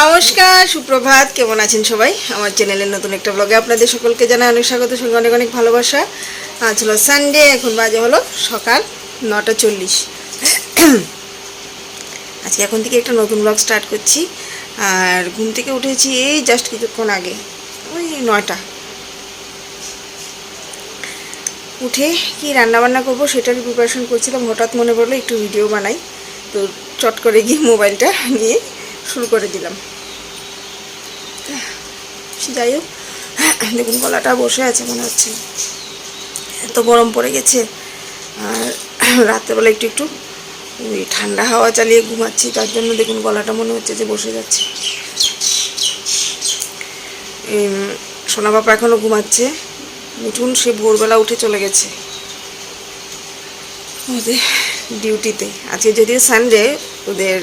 নমস্কার, সুপ্রভাত, কেমন আছেন সবাই? আমার চ্যানেলের নতুন একটা ব্লগে আপনাদের সকলকে জানাই অনেক স্বাগত, সঙ্গে অনেক অনেক ভালোবাসা। আজ হলো সানডে এখন বাজে হলো সকাল নটা চল্লিশ। আজকে এখন থেকে একটা নতুন ব্লগ স্টার্ট করছি। আর ঘুম থেকে উঠেছি এই জাস্ট কিছুক্ষণ আগে, ওই নয়টা। উঠে কি রান্না বান্না করব সেটারই প্রিপারেশন করছিলাম, হঠাৎ মনে পড়ল একটু ভিডিও বানাই। তো চট করে গিয়ে মোবাইলটা নিয়ে শুরু করে দিলাম। যাই হোক, দেখুন গলাটা বসে আছে মনে হচ্ছে। এত গরম পড়ে গেছে, আর রাত্রেবেলা একটু একটু ওই ঠান্ডা হাওয়া চালিয়ে ঘুমাচ্ছি, তার জন্য দেখুন গলাটা মনে হচ্ছে যে বসে যাচ্ছে। সোনা এখনও ঘুমাচ্ছে। মিঠুন, সে ভোরবেলা উঠে চলে গেছে। ওদের ডিউটিতে। আজকে যদিও সানডে ওদের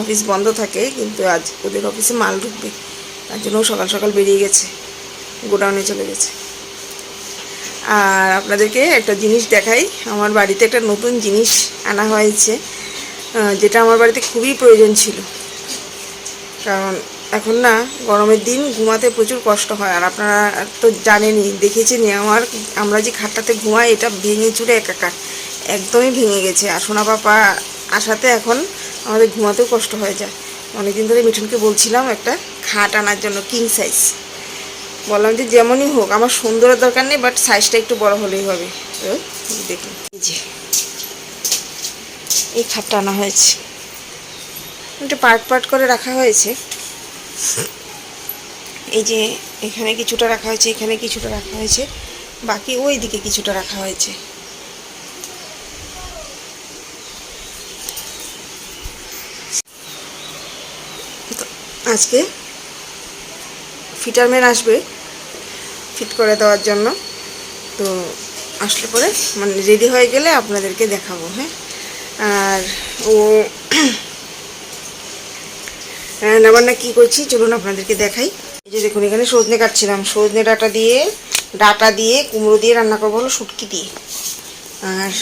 অফিস বন্ধ থাকে, কিন্তু আজ ওদের অফিসে মাল ঢুকবে। তার জন্য সকাল সকাল বেরিয়ে গেছে, গোডাউনে চলে গেছে। আর আপনাদেরকে একটা জিনিস দেখাই, আমার বাড়িতে একটা নতুন জিনিস আনা হয়েছে যেটা আমার বাড়িতে খুবই প্রয়োজন ছিল। কারণ এখন না, গরমের দিন ঘুমাতে প্রচুর কষ্ট হয়, আর আপনারা তো জানেনই, দেখেছেনই, আমার আমরা যে খাটটাতে ঘুমাই, এটা ভেঙে চুরে একাকার, একদমই ভেঙে গেছে। আর সোনা পাপা আসাতে এখন আমাদের ঘুমাতেও কষ্ট হয়ে যায়। অনেকদিন ধরে মিঠুনকে বলছিলাম একটা খাট আনার জন্য কিং সাইজ বললাম যে যেমনই হোক, আমার সুন্দরের দরকার নেই বাট সাইজটা একটু বড় হলেই হবে। দেখুন এই যে, এই খাটটা আনা হয়েছে। একটু পার্ট পার্ট করে রাখা হয়েছে। এই যে এখানে কিছুটা রাখা হয়েছে, এখানে কিছুটা রাখা হয়েছে। বাকি ওই দিকে কিছুটা রাখা হয়েছে। আজকে ফিটারম্যান আসবে ফিট করে দেওয়ার জন্য। তো আসলে পরে মানে রেডি হয়ে গেলে আপনাদেরকে দেখাবো হ্যাঁ? আর ও রান্নাবান্না কী করছি চলুন আপনাদেরকে দেখাই। এই যে দেখুন, এখানে সজনে কাটছিলাম। সজনে ডাটা দিয়ে ডাটা দিয়ে কুমড়ো দিয়ে রান্না করব হলো শুটকি দিয়ে। আর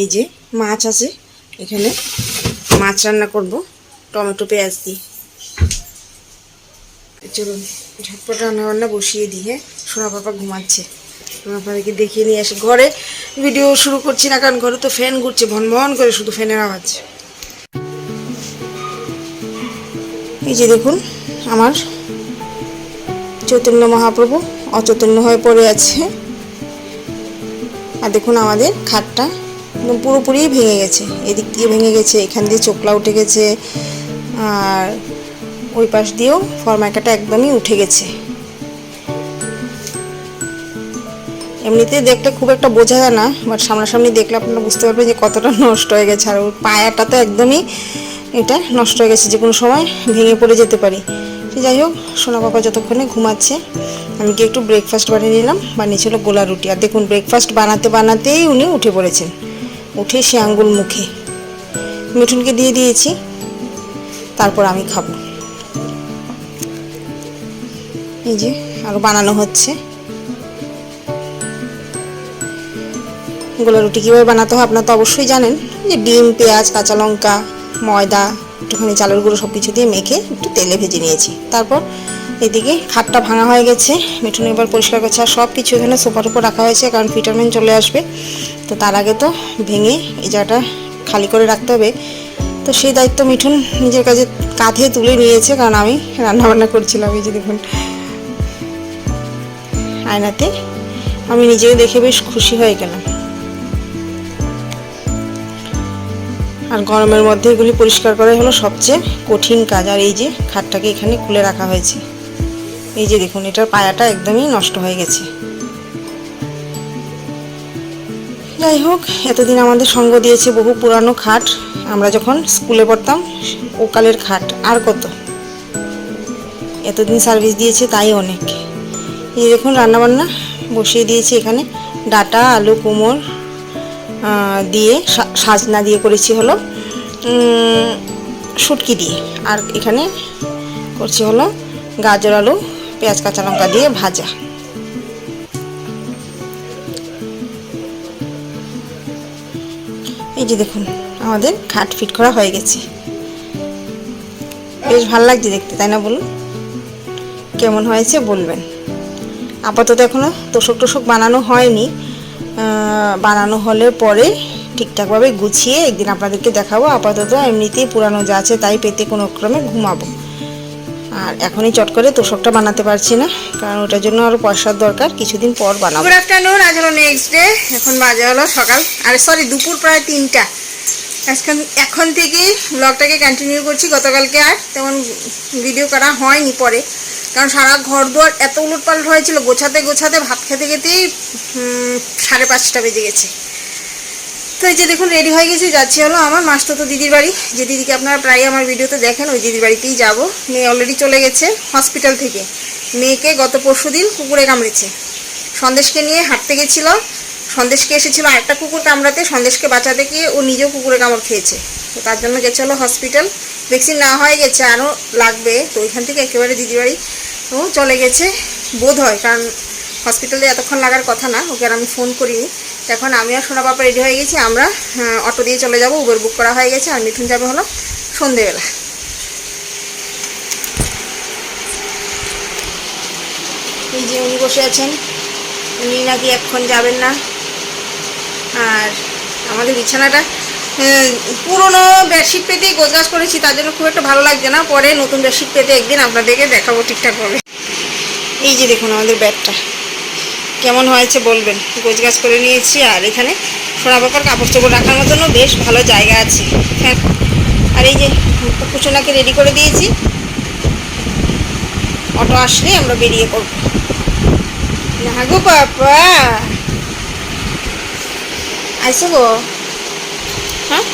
এই যে মাছ আছে, এখানে মাছ রান্না করব, টমেটো, পেঁয়াজ দিয়ে। চলুন, ঝটপট রান্না বান্না বসিয়ে দিয়ে সোনা পাপা ঘুমাচ্ছে। আপনাদেরকে দেখিয়ে নিয়ে আসি। ঘরে ভিডিও শুরু করছি না, কারণ ঘরে তো ফ্যান ঘুরছে ভন ভন করে শুধু ফ্যানের আওয়াজ। এই যে দেখুন, আমার চৈতন্য মহাপ্রভু অচৈতন্য হয়ে পড়ে আছে। আর দেখুন আমাদের খাটটা। পুরোপুরি ভেঙে গেছে। এদিক দিয়ে ভেঙে গেছে, এখান দিয়ে চোখলা উঠে গেছে, আর ওই পাশ দিয়েও ফরমাইকাটা একদমই উঠে গেছে। এমনিতে দেখতে খুব একটা বোঝা যায় না বাট সামনাসামনি দেখলে আপনারা বুঝতে পারবেন যে কতটা নষ্ট হয়ে গেছে, আর ওর পায়াটা তো একদমই এটা নষ্ট হয়ে গেছে, যে কোনো সময় ভেঙে পড়ে যেতে পারি। যাই হোক, সোনা বাবা যতক্ষণে ঘুমাচ্ছে, আমি কি একটু ব্রেকফাস্ট বানিয়ে নিলাম, বানিয়েছিল গোলা রুটি। আর দেখুন ব্রেকফাস্ট বানাতে বানাতেই উনি উঠে পড়েছেন। উঠে সে আঙ্গুল মুখে। মিঠুনকে দিয়ে দিয়েছি, তারপর আমি খাব। এই যে আরও বানানো হচ্ছে। গোলা রুটি কীভাবে বানাতে হয় আপনারা তো অবশ্যই জানেন। যে ডিম, পেঁয়াজ, কাঁচা লঙ্কা, ময়দা, একটুখানি চালের গুঁড়ো সব কিছু দিয়ে মেখে একটু তেলে ভেজে নিয়েছি। তারপর এদিকে খাটটা ভাঙা হয়ে গেছে, মিঠুন এবার পরিষ্কার করছে। আর সব কিছু এখানে সোফার উপর রাখা হয়েছে, কারণ ফিটারম্যান চলে আসবে। তো তার আগে তো ভেঙে এই জায়গাটা খালি করে রাখতে হবে। তো সেই দায়িত্ব মিঠুন নিজের কাছে কাঁধে তুলে নিয়েছে, কারণ আমি রান্নাবান্না করছিলাম এই যে দেখুন। আয়নাতে আমি নিজেকে দেখে বেশ খুশি হয়ে গেলাম। আর গরমের মধ্যে এগুলি পরিষ্কার করাই হলো সবচেয়ে কঠিন কাজ, আর এই যে খাটটাকে এখানে খুলে রাখা হয়েছে। এই যে দেখুন, এটার পায়াটা একদমই নষ্ট হয়ে গেছে। যাই হোক, এতদিন আমাদের সঙ্গ দিয়েছে বহু পুরানো খাট। আমরা যখন স্কুলে পড়তাম ওকালের খাট আর কত? এতদিন সার্ভিস দিয়েছে তাই অনেক। এই দেখুন, রান্নাবান্না বসিয়ে দিয়েছি এখানে। ডাটা, আলু, কুমোর দিয়ে সাজনা দিয়ে করেছি হলো শুটকি দিয়ে। আর এখানে করছি হলো গাজর আলু পেঁয়াজ, কাঁচা লঙ্কা দিয়ে ভাজা। এই যে দেখুন, আমাদের খাট ফিট করা হয়ে গেছে। বেশ ভালো লাগছে দেখতে, তাই না বলুন? কেমন হয়েছে বলবেন। আপাতত এখনও তোষক টোষক বানানো হয়নি। বানানো হলে পরে ঠিকঠাকভাবে গুছিয়ে একদিন আপনাদেরকে দেখাবো। আপাতত এমনিতেই পুরানো যা আছে তাই পেতে কোনো ক্রমে ঘুমাবো। আর এখনই চট করে তোষকটা বানাতে পারছি না, কারণ ওটার জন্য আরও পয়সার দরকার, কিছুদিন পর বানাবো। গুড আফটারনুন, আজ হলো নেক্সট ডে এখন বাজে হলো সকাল। আরে সরি দুপুর প্রায় তিনটা। এখন এখন থেকেই ব্লগটাকে কন্টিনিউ করছি, গতকালকে আর তেমন ভিডিও করা হয়নি পরে। কারণ সারা ঘর দুয়ার এত উলটপালট হয়েছিল, গোছাতে গোছাতে, ভাত খেতে খেতেই সাড়ে পাঁচটা বেজে গেছে। তো এই যে দেখুন রেডি হয়ে গেছি, যাচ্ছি হলো আমার মাস্তো দিদির বাড়ি। যে দিদিকে আপনারা প্রায় আমার ভিডিওতে দেখেন, ওই দিদির বাড়িতেই যাব। মেয়ে অলরেডি চলে গেছে হসপিটাল থেকে। মেয়েকে গত পরশু দিন কুকুরে কামড়েছে। সন্দেশকে নিয়ে হাঁটতে গেছিল। সন্দেশকে এসেছিল আরেকটা কুকুর কামড়াতে। সন্দেশকে বাঁচাতে গিয়ে ও নিজেও কুকুরে কামড় খেয়েছে। তো তার জন্য গেছে হলো হসপিটাল ভ্যাকসিন না হয়ে গেছে আরও লাগবে। তো ওইখান থেকে একেবারে দিদির বাড়ি, ও চলে গেছে। বোধ হয়, কারণ হসপিটালে এতক্ষণ লাগার কথা না, ওকে আর আমি ফোন করিনি। তো এখন আমি আর সোনা রেডি হয়ে গেছি, আমরা অটো দিয়ে চলে যাব উবের বুক করা হয়ে গেছে, আর মিঠুন যাবে হলো সন্ধেবেলা। এই যে উনি বসে আছেন, উনি নাকি এক্ষণ যাবেন না। আর আমাদের বিছানাটা পুরনো বেডশিট পেতেই গোছগাছ করেছি, তার জন্য খুব একটা ভালো লাগছে না। পরে নতুন বেডশিট পেতে একদিন আপনাদেরকে দেখাবো ঠিকঠাকভাবে। এই যে দেখুন আমাদের ব্যাগটা কেমন হয়েছে বলবেন? গোছগাছ করে নিয়েছি আর এখানে সোনা বাবার কাপড় চোপড় রাখার মতনও বেশ ভালো জায়গা আছে। হ্যাঁ আর এই যে কুচোনাকে রেডি করে দিয়েছি। অটো আসলে আমরা বেরিয়ে পড়ব। না গো পাপা আইসো গো। হ্যাঁ?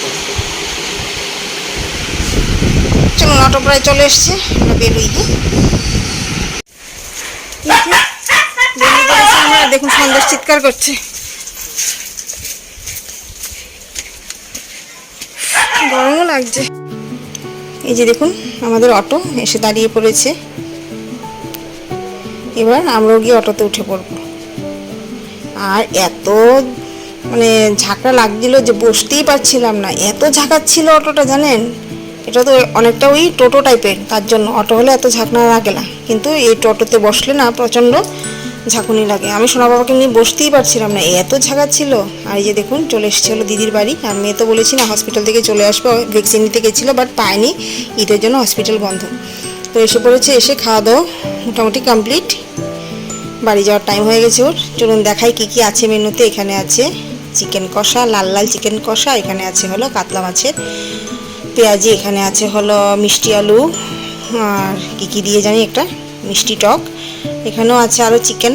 চলুন, অটো প্রায় চলে এসছে। আমরা বেরোই হ্যাঁ? দেখুন সন্দেশ চিৎকার করছে। গরমও লাগছে। এই যে দেখুন, আমাদের অটো এসে দাঁড়িয়ে পড়েছে। এবার আমরাও গিয়ে অটোতে উঠে পড়ব। আর এত মানে ঝাঁকড়া লাগছিল যে বসতেই পারছিলাম না। এত ঝাঁকাচ্ছিল অটোটা, জানেন? এটা তো অনেকটা ওই টোটো টাইপের, তার জন্য। অটো হলে এত ঝাঁকনা লাগে না কিন্তু এই টোটোতে বসলে না প্রচণ্ড ঝাঁকুনি লাগে। আমি সোনা বাবাকে নিয়ে বসতেই পারছিলাম না। এত ঝাঁকাচ্ছিল। আর এই যে দেখুন, চলে এসেছে হলো দিদির বাড়ি। আর মেয়ে তো বলেছি না হসপিটাল থেকে চলে আসবে। ভ্যাকসিন নিতে গেছিল বাট পায়নি। ঈদের জন্য হসপিটাল বন্ধ। তো এসে পড়েছে, এসে খাওয়া দাওয়া মোটামুটি কমপ্লিট বাড়ি যাওয়ার টাইম হয়ে গেছে ওর। চলুন দেখাই কি কি আছে মেনুতে। এখানে আছে চিকেন কষা, লাল লাল চিকেন কষা। এখানে আছে হলো কাতলা মাছের পেঁয়াজি। এখানে আছে হলো মিষ্টি আলু। আর কি কি দিয়ে জানি একটা? মিষ্টি টক। এখানেও আছে আরও চিকেন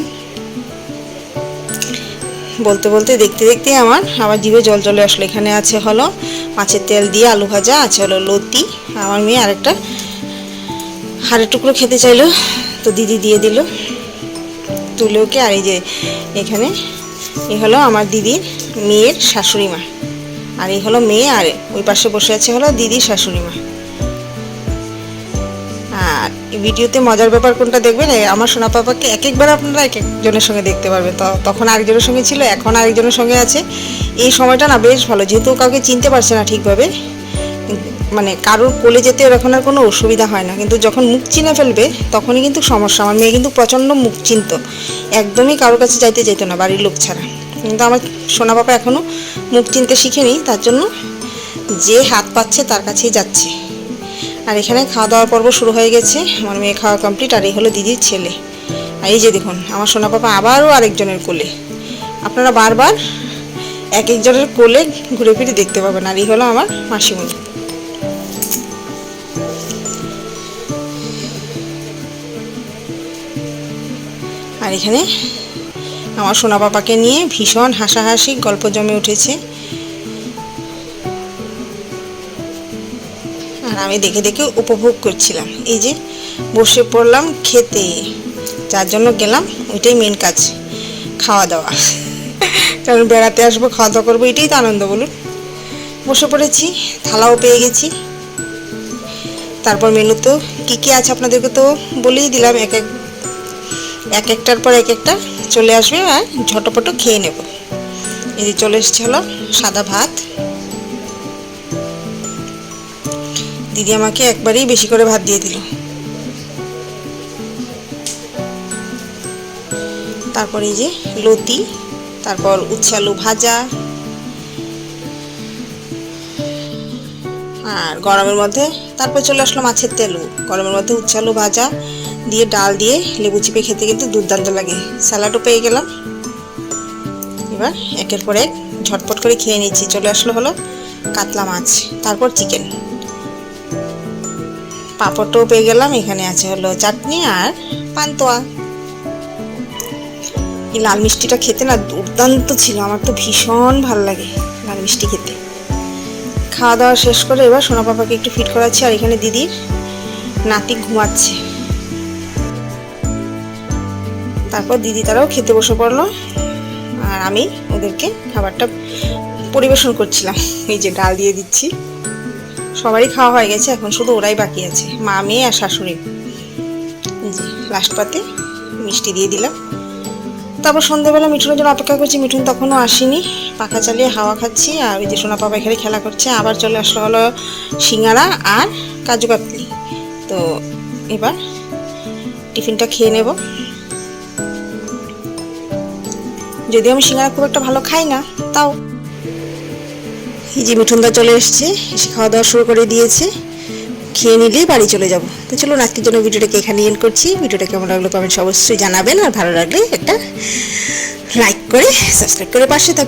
বলতে বলতে, দেখতে দেখতে আমার আবার জিভে জল চলে আসলো। এখানে আছে হলো মাছের তেল দিয়ে আলু ভাজা, আছে হলো লতি। আমার মেয়ে আরেকটা, হাড়ের টুকরো খেতে চাইলো, তো দিদি দিয়ে দিল। তুলে ওকে, আর এই যে এখানে এ হলো আমার দিদির মেয়ের শাশুড়ি মা। আর এই হলো মেয়ে, আর ওই পাশে বসে আছে হলো দিদির শাশুড়ি মা। ভিডিওতে মজার ব্যাপার কোনটা দেখবেন? আমার সোনা পাপাকে এক একবার আপনারা এক একজনের সঙ্গে দেখতে পারবেন। তো তখন আরেকজনের সঙ্গে ছিল, এখন আরেকজনের সঙ্গে আছে। এই সময়টা না বেশ ভালো, যেহেতু কাউকে চিনতে পারছে না ঠিকভাবে মানে কারোর কোলে যেতে এখন আর কোনো অসুবিধা হয় না। কিন্তু যখন মুখ চিনে ফেলবে, তখনই কিন্তু সমস্যা। আমার মেয়ে কিন্তু প্রচণ্ড মুখ চিনত। একদমই কারোর কাছে যাইতে যেত না, বাড়ির লোক ছাড়া। কিন্তু আমার সোনা পাপা এখনও মুখ চিনতে শিখেনি, তার জন্য যে হাত পাচ্ছে তার কাছেই যাচ্ছে। আর এখানে খাওয়া দাওয়ার পর্ব শুরু হয়ে গেছে। আমার মেয়ে খাওয়া কমপ্লিট আর এই হলো দিদির ছেলে। আর এই যে দেখুন, আমার সোনা পাপা আবারও আরেকজনের কোলে। আপনারা বারবার এক একজনের কোলে ঘুরে ফিরে দেখতে পাবেন, আর এই হলো আমার মাসিমণি। আর এখানে আমার সোনা পাপাকে নিয়ে ভীষণ হাসাহাসি, গল্প জমে উঠেছে। আর আমি দেখে দেখে উপভোগ করছিলাম। এই যে বসে পড়লাম খেতে। যার জন্য গেলাম, ওইটাই মেন কাজ, খাওয়া দাওয়া। কারণ বেড়াতে আসব, খাওয়া দাওয়া করব, এটাই তো আনন্দ বলুন। বসে পড়েছি, থালাও পেয়ে গেছি। তারপর মেনুতেও কী কী আছে আপনাদেরকে তো বলেই দিলাম, এক এক এক একটার পর এক একটা চলে আসবে, আর ঝটপট খেয়ে নেব। এই যে চলে এসছে হলো সাদা ভাত। দিদি আমাকে একবারেই বেশি করে ভাত দিয়ে দিল। তারপর এই যে লতি, তারপর উচ্ছে আলু ভাজা, আর গরমের মধ্যে তারপর চলে আসলো মাছের তেলু। গরমের মধ্যে উচ্ছে আলু ভাজা দিয়ে ডাল দিয়ে লেবু চিপে খেতে কিন্তু দুর্দান্ত লাগে। স্যালাডও পেয়ে গেলাম। এবার একের পর এক ঝটপট করে খেয়ে নিচ্ছি। চলে আসলো হলো কাতলা মাছ, তারপর চিকেন। পাঁপড়টাও পেয়ে গেলাম, এখানে আছে হলো চাটনি আর পান্তুয়া। এই লাল মিষ্টিটা খেতে না দুর্দান্ত ছিল, আমার তো ভীষণ ভালো লাগে লাল মিষ্টি খেতে। খাওয়া দাওয়া শেষ করে এবার সোনা পাপাকে একটু ফিট করাচ্ছি, আর এখানে দিদির নাতি ঘুমাচ্ছে। তারপর দিদি তারাও খেতে বসে পড়ল, আর আমি ওদেরকে খাবারটা পরিবেশন করছিলাম। এই যে ডাল দিয়ে দিচ্ছি। সবারই খাওয়া হয়ে গেছে, এখন শুধু ওরাই বাকি আছে, মা, মেয়ে আর শাশুড়ি। যে লাস্ট পাতে মিষ্টি দিয়ে দিলাম। তারপর সন্ধ্যেবেলা মিঠুনের জন্য অপেক্ষা করছি, মিঠুন তখনও আসেনি। পাখা চালিয়ে হাওয়া খাচ্ছি আর ওই যে সোনা পাপা এখানে খেলা করছে, আবার চলে আসলো হলো সিঙ্গারা আর কাজু কাতলি। তো এবার টিফিনটা খেয়ে নেব। যদিও আমি সিঙ্গারা খুব একটা ভালো খাই না, তাও এই যে মিঠুনদা চলে এসছে, এসে খাওয়া দাওয়া শুরু করে দিয়েছে। খেয়ে নিলেই বাড়ি চলে যাব। তো চলুন, আজকের জন্য ভিডিওটাকে এখানে এন্ড করছি। ভিডিওটা কেমন লাগল কমেন্টস অবশ্যই জানাবেন। আর ভালো লাগলে একটা লাইক করে সাবস্ক্রাইব করে পাশে থাকবেন।